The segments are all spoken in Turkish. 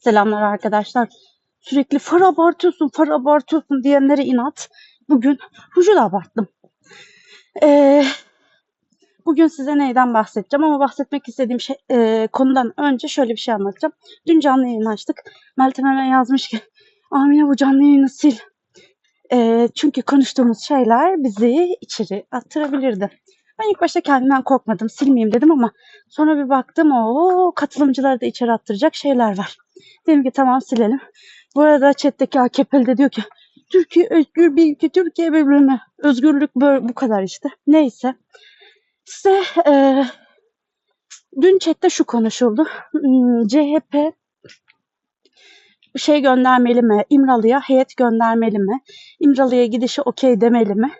Selamlar arkadaşlar. Sürekli far abartıyorsun, far abartıyorsun diyenlere inat. Bugün ruju da abarttım. Ee, bugün size neyden bahsedeceğim ama bahsetmek istediğim şey, e, konudan önce şöyle bir şey anlatacağım. Dün canlı yayın açtık. Meltem hemen yazmış ki Amine bu canlı yayını sil. Ee, çünkü konuştuğumuz şeyler bizi içeri attırabilirdi. Ben ilk başta kendimden korkmadım, silmeyeyim dedim ama sonra bir baktım o katılımcıları da içeri attıracak şeyler var. Dedim ki tamam silelim. Bu arada chat'teki AKP'li de diyor ki Türkiye özgür bir ülke, Türkiye birbirine özgürlük böyle bu kadar işte. Neyse. Size eee, dün chat'te şu konuşuldu. Hmm, CHP şey göndermeli mi? İmralı'ya heyet göndermeli mi? İmralı'ya gidişi okey demeli mi?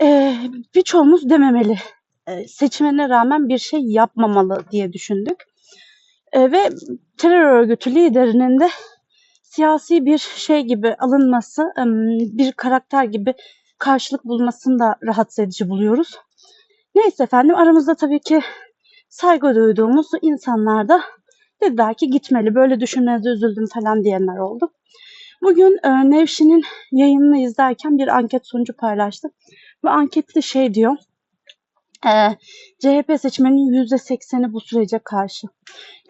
Eee birçoğumuz dememeli. Eee, seçimine rağmen bir şey yapmamalı diye düşündük. Eee, ve terör örgütü liderinin de siyasi bir şey gibi alınması, bir karakter gibi karşılık bulmasını da rahatsız edici buluyoruz. Neyse efendim aramızda tabii ki saygı duyduğumuz insanlar da dediler ki gitmeli böyle düşünmenize üzüldüm falan diyenler oldu. Bugün e, Nevşin'in yayınını izlerken bir anket sonucu paylaştı. Bu ankette şey diyor. E, CHP seçmeninin %80'i bu sürece karşı.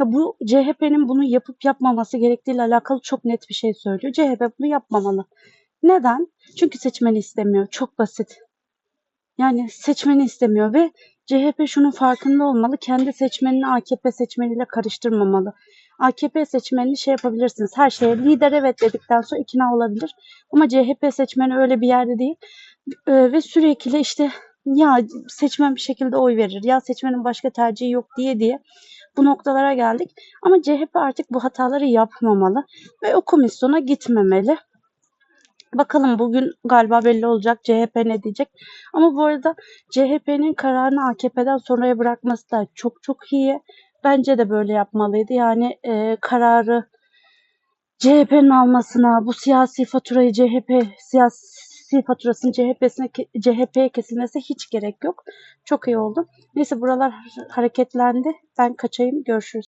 Ya bu CHP'nin bunu yapıp yapmaması gerektiğiyle alakalı çok net bir şey söylüyor. CHP bunu yapmamalı. Neden? Çünkü seçmeni istemiyor. Çok basit. Yani seçmeni istemiyor ve CHP şunun farkında olmalı. Kendi seçmenini AKP seçmeniyle karıştırmamalı. AKP seçmenini şey yapabilirsiniz. Her şeye lider evet dedikten sonra ikna olabilir. Ama CHP seçmeni öyle bir yerde değil. Ee, ve sürekli işte ya seçmen bir şekilde oy verir. Ya seçmenin başka tercihi yok diye diye bu noktalara geldik. Ama CHP artık bu hataları yapmamalı ve o komisyona gitmemeli. Bakalım bugün galiba belli olacak CHP ne diyecek. Ama bu arada CHP'nin kararını AKP'den sonraya bırakması da çok çok iyi. Bence de böyle yapmalıydı. Yani e, kararı CHP'nin almasına, bu siyasi faturayı CHP siyasi faturasının CHP'sine CHP'ye kesilmesi hiç gerek yok. Çok iyi oldu. Neyse buralar hareketlendi. Ben kaçayım. Görüşürüz.